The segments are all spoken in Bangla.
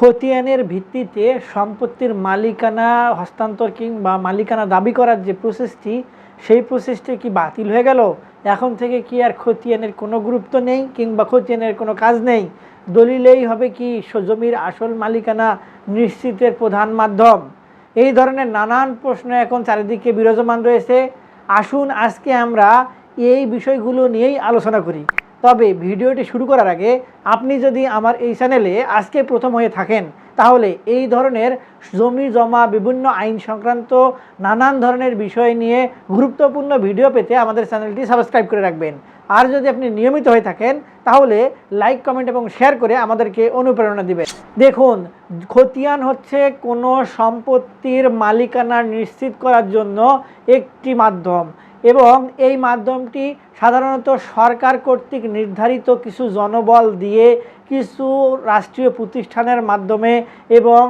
খতিয়ানের ভিত্তিতে সম্পত্তির মালিকানা হস্তান্তর কিংবা মালিকানা দাবি করার যে প্রসেসটি সেই প্রসেসটি কি বাতিল হয়ে গেল? এখন থেকে কি আর খতিয়ানের কোনো গুরুত্ব নেই কিংবা খতিয়ানের কোনো কাজ নেই? দলিলেই হবে কি জমির আসল মালিকানা নিশ্চিতের প্রধান মাধ্যম? এই ধরনের নানান প্রশ্ন এখন চারিদিকে বিরাজমান রয়েছে। আসুন আজকে আমরা এই বিষয়গুলো নিয়েই আলোচনা করি। তবে ভিডিওটি শুরু করার আগে আপনি যদি আমার এই চ্যানেলে আজকে প্রথম হয়ে থাকেন, তাহলে এই ধরনের জমি জমা, বিভিন্ন আইন সংক্রান্ত নানান ধরনের বিষয় নিয়ে গুরুত্বপূর্ণ ভিডিও পেতে আমাদের চ্যানেলটি সাবস্ক্রাইব করে রাখবেন। আর যদি আপনি নিয়মিত হয়ে থাকেন, তাহলে লাইক, কমেন্ট এবং শেয়ার করে আমাদেরকে অনুপ্রেরণা দিবেন। দেখুন, খতিয়ান হচ্ছে কোনো সম্পত্তির মালিকানা নিশ্চিত করার জন্য একটি মাধ্যম। এবং এই মাধ্যমটি সাধারণত সরকার কর্তৃক নির্ধারিত কিছু জনবল দিয়ে কিছু রাষ্ট্রীয় প্রতিষ্ঠানের মাধ্যমে এবং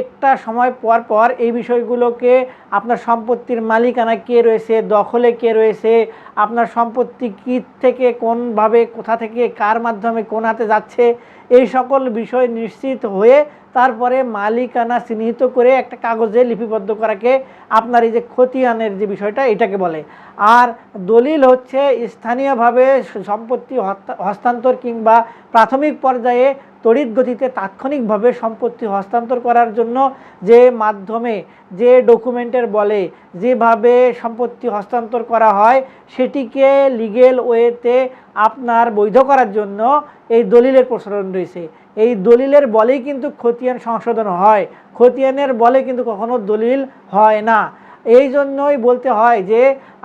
একটা সময় পর পর এই বিষয়গুলোকে আপনার সম্পত্তির মালিকানা কে রয়েছে, দখলে কে রয়েছে, আপনার সম্পত্তি কী থেকে, কোনভাবে, কোথা থেকে, কার মাধ্যমে, কোন হাতে যাচ্ছে, এই সকল বিষয় নিশ্চিত হয়ে তারপরে মালিকানা চিহ্নিত করে একটা কাগজে লিপিবদ্ধ করাকে আপনার এই যে খতিয়ানের যে বিষয়টা, এটাকে বলে। আর দলিল হচ্ছে স্থানীয়ভাবে সম্পত্তি হস্তান্তর কিংবা প্রাথমিক পর্যায়ে তড়িৎ গতিতে তাৎক্ষণিকভাবে সম্পত্তি হস্তান্তর করার জন্য যে মাধ্যমে, যে ডকুমেন্টের বলে যেভাবে সম্পত্তি হস্তান্তর করা হয়, সেটিকে লিগেল ওয়েতে আপনার বৈধ করার জন্য এই দলিলের প্রচলন রয়েছে। এই দলিলের বলেই কিন্তু খতিয়ান সংশোধন হয়। খতিয়ানের বলে কিন্তু কখনো দলিল হয় না। এই জন্যই বলতে হয় যে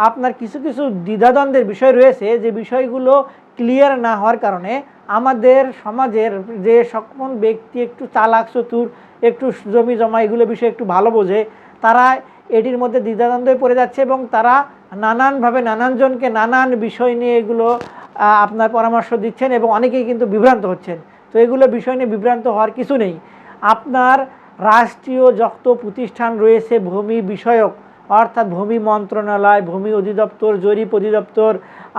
আপনার কিছু কিছু দ্বিধাদ্বন্দ্বের বিষয় রয়েছে। যে বিষয়গুলো ক্লিয়ার না হওয়ার কারণে আমাদের সমাজের যে সকল ব্যক্তি একটু চালাক, চতুর, একটু জমি জমা এগুলো বিষয়ে একটু ভালো বোঝে, তারা এটির মধ্যে দ্বিধাদ্বন্দ্বে পড়ে যাচ্ছে এবং তারা নানানভাবে নানানজনকে নানান বিষয় নিয়ে এগুলো আপনার পরামর্শ দিচ্ছেন এবং অনেকেই কিন্তু বিভ্রান্ত হচ্ছেন। তো এগুলো বিষয় নিয়ে বিভ্রান্ত হওয়ার কিছু নেই। আপনার রাষ্ট্রীয় যত প্রতিষ্ঠান রয়েছে ভূমি বিষয়ক, অর্থাৎ ভূমি মন্ত্রণালয়, ভূমি অধিদপ্তর, জরিপ অধিদপ্তর,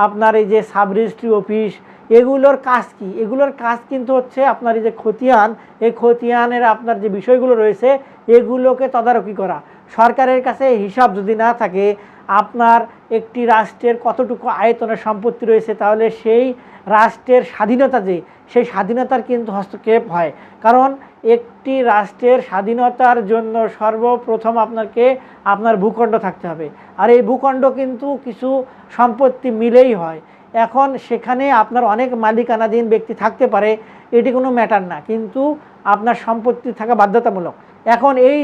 আপনার এই যে সাব রেজিস্ট্রি অফিস এগুলোর কাজ কি? এগুলোর কাজ কিন্তু হচ্ছে আপনার এই যে খতিয়ান, এই খতিয়ানের আপনার যে বিষয়গুলো রয়েছে, এগুলোকে তদারকি করা। সরকারের কাছে হিসাব যদি না থাকে, আপনার একটি রাষ্ট্রের কতটুকু আয়তনের সম্পত্তি রয়েছে, তাহলে সেই রাষ্ট্রের স্বাধীনতা যে, সেই স্বাধীনতার কিন্তু হস্তক্ষেপ হয়। কারণ একটি রাষ্ট্রের স্বাধীনতার জন্য সর্বপ্রথম আপনাকে আপনার ভূখণ্ড থাকতে হবে। আর এই ভূখণ্ড কিন্তু কিছু সম্পত্তি মিলেই হয়। এখন সেখানে আপনার অনেক মালিকানাধীন ব্যক্তি থাকতে পারে, এটি কোনো ম্যাটার না। কিন্তু আপনার সম্পত্তি থাকা বাধ্যতামূলক। এখন এই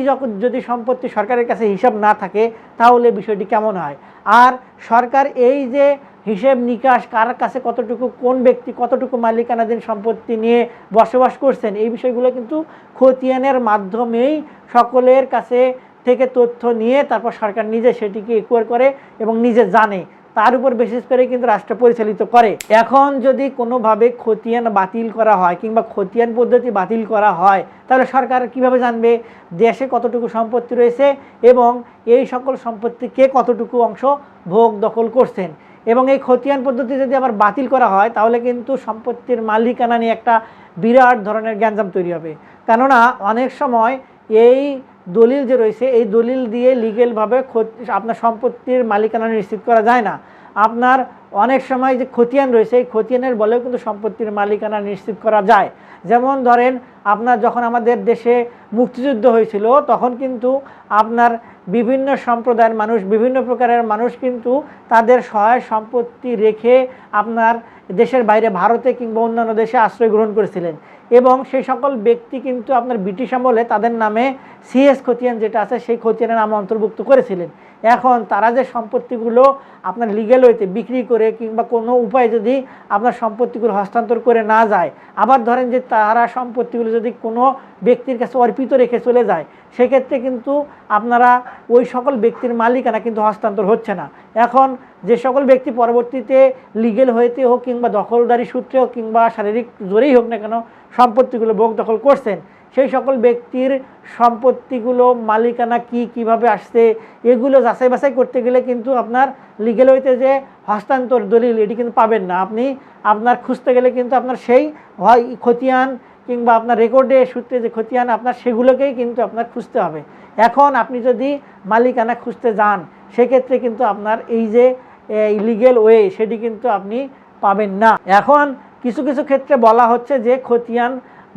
যদি সম্পত্তি সরকারের কাছে হিসাব না থাকে, তাহলে বিষয়টি কেমন হয়? আর সরকার এই যে হিসেব নিকাশ, কার কাছে কতটুকু, কোন ব্যক্তি কতটুকু মালিকানাধীন সম্পত্তি নিয়ে বসবাস করছেন, এই বিষয়গুলো কিন্তু খতিয়ানের মাধ্যমেই সকলের কাছে থেকে তথ্য নিয়ে তারপর সরকার নিজে সেটিকে ইকুয়ার করে এবং নিজে জানে। তার উপর বেসিস করে কিন্তু রাষ্ট্র পরিচালিত করে। এখন যদি কোনোভাবে খতিয়ান বাতিল করা হয় কিংবা খতিয়ান পদ্ধতি বাতিল করা হয়, তাহলে সরকার কীভাবে জানবে দেশে কতটুকু সম্পত্তি রয়েছে এবং এই সকল সম্পত্তি কে কতটুকু অংশ ভোগ দখল করছেন? এবং এই খতিয়ান পদ্ধতি যদি আবার বাতিল করা হয়, তাহলে কিন্তু সম্পত্তির মালিকানা নিয়ে একটা বিরাট ধরনের গ্যাঞ্জাম তৈরি হবে। কেননা অনেক সময় এই দলিল যে রয়েছে, এই দলিল দিয়ে লিগেলভাবে আপনার সম্পত্তির মালিকানা নিশ্চিত করা যায় না। আপনার অনেক সময় যে খতিয়ান রয়েছে, এই খতিয়ানের বলেও কিন্তু সম্পত্তির মালিকানা নিশ্চিত করা যায়। যেমন ধরেন, আপনার যখন আমাদের দেশে মুক্তিযুদ্ধ হয়েছিল, তখন কিন্তু আপনার বিভিন্ন সম্প্রদায়ের মানুষ, বিভিন্ন প্রকারের মানুষ কিন্তু তাদের সহায় সম্পত্তি রেখে আপনার দেশের বাইরে, ভারতে কিংবা অন্যান্য দেশে আশ্রয় গ্রহণ করেছিলেন। এবং সেই সকল ব্যক্তি কিন্তু আপনার ব্রিটিশ আমলে তাদের নামে সিএস খতিয়ান যেটা আছে, সেই খতিয়ানের নাম অন্তর্ভুক্ত করেছিলেন। এখন তারা যে সম্পত্তিগুলো আপনার লিগেল হইতে বিক্রি করে কিংবা কোনো উপায়ে যদি আপনার সম্পত্তিগুলো হস্তান্তর করে না যায়, আবার ধরেন যে তারা সম্পত্তিগুলো যদি কোনো ব্যক্তির কাছে অর্পিত রেখে চলে যায়, সেক্ষেত্রে কিন্তু আপনারা ওই সকল ব্যক্তির মালিকানা কিন্তু হস্তান্তর হচ্ছে না। এখন যে সকল ব্যক্তি পরবর্তীতে লিগেল হইতে হোক কিংবা দখলদারি সূত্রে হোক কিংবা শারীরিক জোরেই হোক না কেন সম্পত্তিগুলো ভোগ দখল করছেন, সেই সকল ব্যক্তির সম্পত্তিগুলো মালিকানা কি কীভাবে আসছে, এগুলো যাচাই বাছাই করতে গেলে কিন্তু আপনার লিগেল হইতে যে হস্তান্তর দলিল, এটি কিন্তু পাবেন না। আপনি আপনার খুঁজতে গেলে কিন্তু আপনার সেই হয় খতিয়ান কিংবা আপনার রেকর্ডে সূত্রে যে খতিয়ান, আপনার সেগুলোকেই কিন্তু আপনার খুঁজতে হবে। এখন আপনি যদি মালিকানা খুঁজতে যান, সেক্ষেত্রে কিন্তু আপনার এই যে ইলিগেল ওয়ে সেটি কিন্তু আপনি পাবেন না। এখন কিছু কিছু ক্ষেত্রে বলা হচ্ছে যে খতিয়ান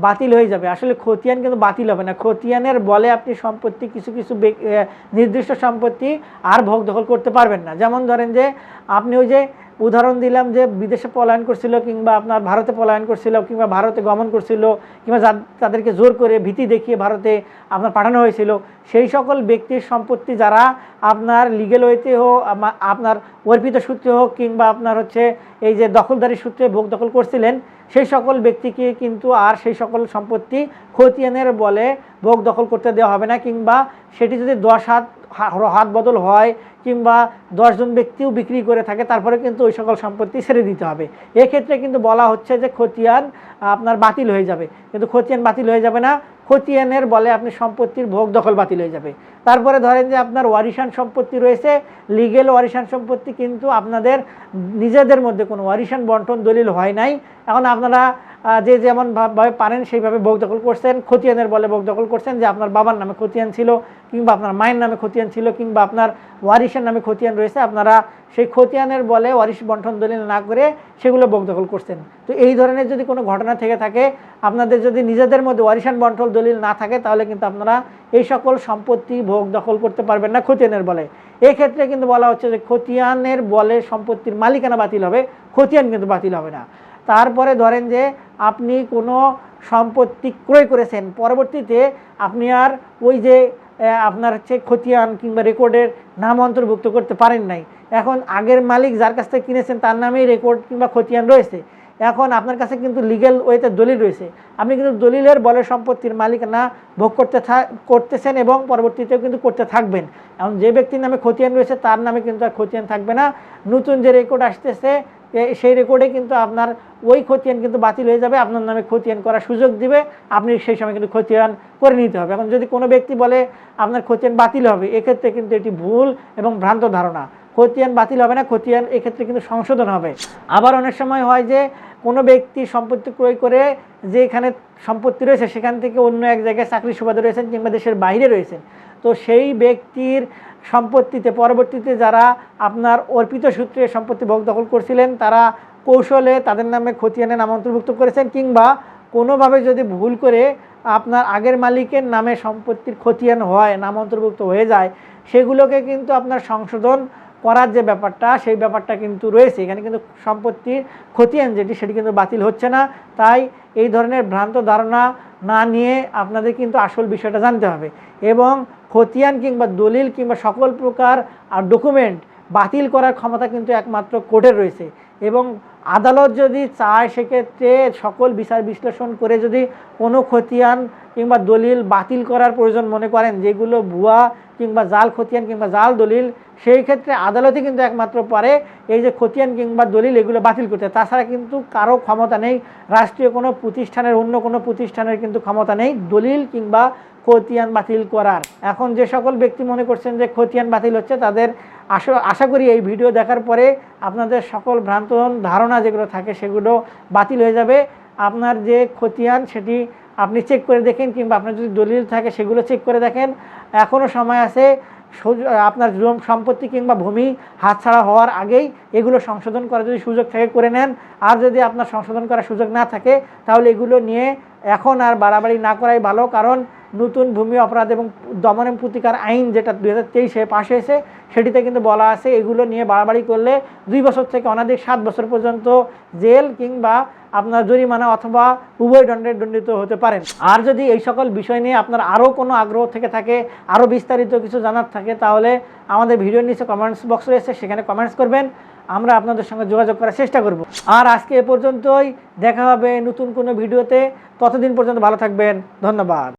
বাতিল হয়ে যাবে। আসলে খতিয়ান কিন্তু বাতিল হবে না। খতিয়ানের বলে আপনি সম্পত্তি, কিছু কিছু নির্দিষ্ট সম্পত্তি আর ভোগ দখল করতে পারবেন না। যেমন ধরেন যে আপনি ওই যে উদাহরণ দিলাম যে বিদেশে পলায়ন করছিল কিংবা আপনার ভারতে পলায়ন করছিল কিংবা ভারতে গমন করছিল কিংবা তাদেরকে জোর করে ভীতি দেখিয়ে ভারতে আপনার পাঠানো হয়েছিল, সেই সকল ব্যক্তির সম্পত্তি যারা আপনার লিগেল ওয়েতে হোক আপনার অর্পিত সূত্রে হোক কিংবা আপনার হচ্ছে এই যে দখলদারি সূত্রে ভোগ দখল করছিলেন সেই সকল ব্যক্তিকে কিন্তু আর সেই সকল সম্পত্তি খতিয়ানের বলে ভোগ দখল করতে দেওয়া হবে না, কিংবা সেটি যদি দশ হাত হাত বদল হয়, কিংবা দশজন ব্যক্তিও বিক্রি করে থাকে, তারপরে কিন্তু ওই সকল সম্পত্তি ছেড়ে দিতে হবে। এক্ষেত্রে কিন্তু বলা হচ্ছে যে খতিয়ান আপনার বাতিল হয়ে যাবে। কিন্তু খতিয়ান বাতিল হয়ে যাবে না খতিয়ানের বলে আপনি সম্পত্তির ভোগ দখল বাতিল হয়ে যাবে। তারপরে ধরেন যে আপনার ওয়ারিশান সম্পত্তি রয়েছে লিগেল ওয়ারিশান সম্পত্তি কিন্তু আপনাদের নিজেদের মধ্যে কোনো ওয়ারিশান বন্টন দলিল হয় নাই। এখন আপনারা যে যেমন ভাবে পারেন সেইভাবে ভোগ দখল করছেন। খতিয়ানের বলে ভোগ দখল করছেন যে আপনার বাবার নামে খতিয়ান ছিল কিংবা আপনার মায়ের নামে খতিয়ান ছিল কিংবা আপনার ওয়ারিশের নামে খতিয়ান রয়েছে, আপনারা সেই খতিয়ানের বলে ওয়ারিশ বন্টন দলিল না করে সেগুলো ভোগ দখল করছেন। তো এই ধরনের যদি কোনো ঘটনা থেকে থাকে, আপনাদের যদি নিজেদের মধ্যে ওয়ারিশান বন্টন দলিল না থাকে, তাহলে কিন্তু আপনারা এই সকল সম্পত্তি ভোগ দখল করতে পারবেন না খতিয়ানের বলে। এক্ষেত্রে কিন্তু বলা হচ্ছে যে খতিয়ানের বলে সম্পত্তির মালিকানা বাতিল হবে, খতিয়ান কিন্তু বাতিল হবে না। তারপরে ধরেন যে আপনি কোনো সম্পত্তি ক্রয় করেছেন, পরবর্তীতে আপনি আর ওই যে আপনার হচ্ছে খতিয়ান কিংবা রেকর্ডের নাম অন্তর্ভুক্ত করতে পারেন নাই। এখন আগের মালিক যার কাছ থেকে কিনেছেন তার নামেই রেকর্ড কিংবা খতিয়ান রয়েছে। এখন আপনার কাছে কিন্তু লিগ্যাল ওয়েতে দলিল রয়েছে। আপনি কিন্তু দলিলের বলে সম্পত্তির মালিকানা ভোগ করতে করতেছেন এবং পরবর্তীতেও কিন্তু করতে থাকবেন। এখন যে ব্যক্তির নামে খতিয়ান রয়েছে তার নামে কিন্তু আর খতিয়ান থাকবে না। নতুন যে রেকর্ড আসতেছে সেই রেকর্ডে কিন্তু আপনার ওই খতিয়ান কিন্তু বাতিল হয়ে যাবে, আপনার নামে খতিয়ান করার সুযোগ দিবে, আপনি সেই সময় কিন্তু খতিয়ান করে নিতে হবে। এখন যদি কোনো ব্যক্তি বলে আপনার খতিয়ান বাতিল হবে, এক্ষেত্রে কিন্তু এটি ভুল এবং ভ্রান্ত ধারণা। খতিয়ান বাতিল হবে না, খতিয়ান এক্ষেত্রে কিন্তু সংশোধন হবে। আবার অনেক সময় হয় যে, কোনো ব্যক্তি সম্পত্তি ক্রয় করে যে এখানে সম্পত্তি রয়েছে, সেখান থেকে অন্য এক জায়গায় চাকরি সুবাদে রয়েছেন কিংবা দেশের বাইরে রয়েছেন। তো সেই ব্যক্তির সম্পত্তিতে, পরবর্তীতে যারা আপনার অর্পিত সূত্রে সম্পত্তি ভোগ দখল করছিলেন, তারা কৌশলে তাদের নামে খতিয়ানে নাম অন্তর্ভুক্ত করেছেন কিংবা কোনোভাবে যদি ভুল করে আপনার আগের মালিকের নামে সম্পত্তির খতিয়ান হয় নাম অন্তর্ভুক্ত হয়ে যায়, সেগুলোকে কিন্তু আপনার সংশোধন করার যে ব্যাপারটা, সেই ব্যাপারটা কিন্তু রয়েছে। এখানে কিন্তু সম্পত্তির খতিয়ান যেটি, সেটি কিন্তু বাতিল হচ্ছে না। তাই এই ধরনের ভ্রান্ত ধারণা না নিয়ে আপনাদের কিন্তু আসল বিষয়টা জানতে হবে। এবং খতিয়ান কিংবা দলিল কিংবা সকল প্রকার আর ডকুমেন্ট বাতিল করার ক্ষমতা কিন্তু একমাত্র কোর্টের রয়েছে। এবং আদালত যদি চায়, সেক্ষেত্রে সকল বিচার বিশ্লেষণ করে যদি কোনো খতিয়ান কিংবা দলিল বাতিল করার প্রয়োজন মনে করেন, যেগুলো ভুয়া কিংবা জাল, খতিয়ান কিংবা জাল দলিল, সেই ক্ষেত্রে আদালতে কিন্তু একমাত্র পারে এই যে খতিয়ান কিংবা দলিল এগুলো বাতিল করতে। তাছাড়া কিন্তু কারও ক্ষমতা নেই, রাষ্ট্রীয় কোনো প্রতিষ্ঠানের, অন্য কোনো প্রতিষ্ঠানের কিন্তু ক্ষমতা নেই দলিল কিংবা খতিয়ান বাতিল করার। এখন যে সকল ব্যক্তি মনে করছেন যে খতিয়ান বাতিল হচ্ছে, তাদের আশা আশা করি এই ভিডিও দেখার পরে আপনাদের সকল ভ্রান্ত ধারণা যেগুলো থাকে সেগুলো বাতিল হয়ে যাবে। আপনার যে খতিয়ান, সেটি আপনি চেক করে দেখেন কিংবা আপনার যদি দলিল থাকে সেগুলো চেক করে দেখেন। এখনও সময় আছে আপনার জম সম্পত্তি কিংবা ভূমি হাতছাড়া হওয়ার আগেই এগুলো সংশোধন করার যদি সুযোগ থাকে করে নেন। আর যদি আপনার সংশোধন করার সুযোগ না থাকে, তাহলে এগুলো নিয়ে এখন আর বাড়াবাড়ি না করাই ভালো। কারণ নতুন ভূমি অপরাধ এবং দমন এবং প্রতিকার আইন যেটা দু হাজার তেইশে পাশ হয়েছে সেটিতে কিন্তু বলা আছে, এগুলো নিয়ে বাড়াবাড়ি করলে দুই বছর থেকে অনাধিক সাত বছর পর্যন্ত জেল কিংবা আপনার জরিমানা অথবা উভয় দণ্ডে দণ্ডিত হতে পারেন। আর যদি এই সকল বিষয় নিয়ে আপনার আরও কোনো আগ্রহ থেকে থাকে, আরও বিস্তারিত কিছু জানার থাকে, তাহলে আমাদের ভিডিওর নিচে কমেন্টস বক্স রয়েছে, সেখানে কমেন্টস করবেন। আমরা আপনাদের সঙ্গে যোগাযোগ করার চেষ্টা করব। আর আজকে এ পর্যন্তই, দেখা হবে নতুন কোনো ভিডিওতে। ততদিন পর্যন্ত ভালো থাকবেন। ধন্যবাদ।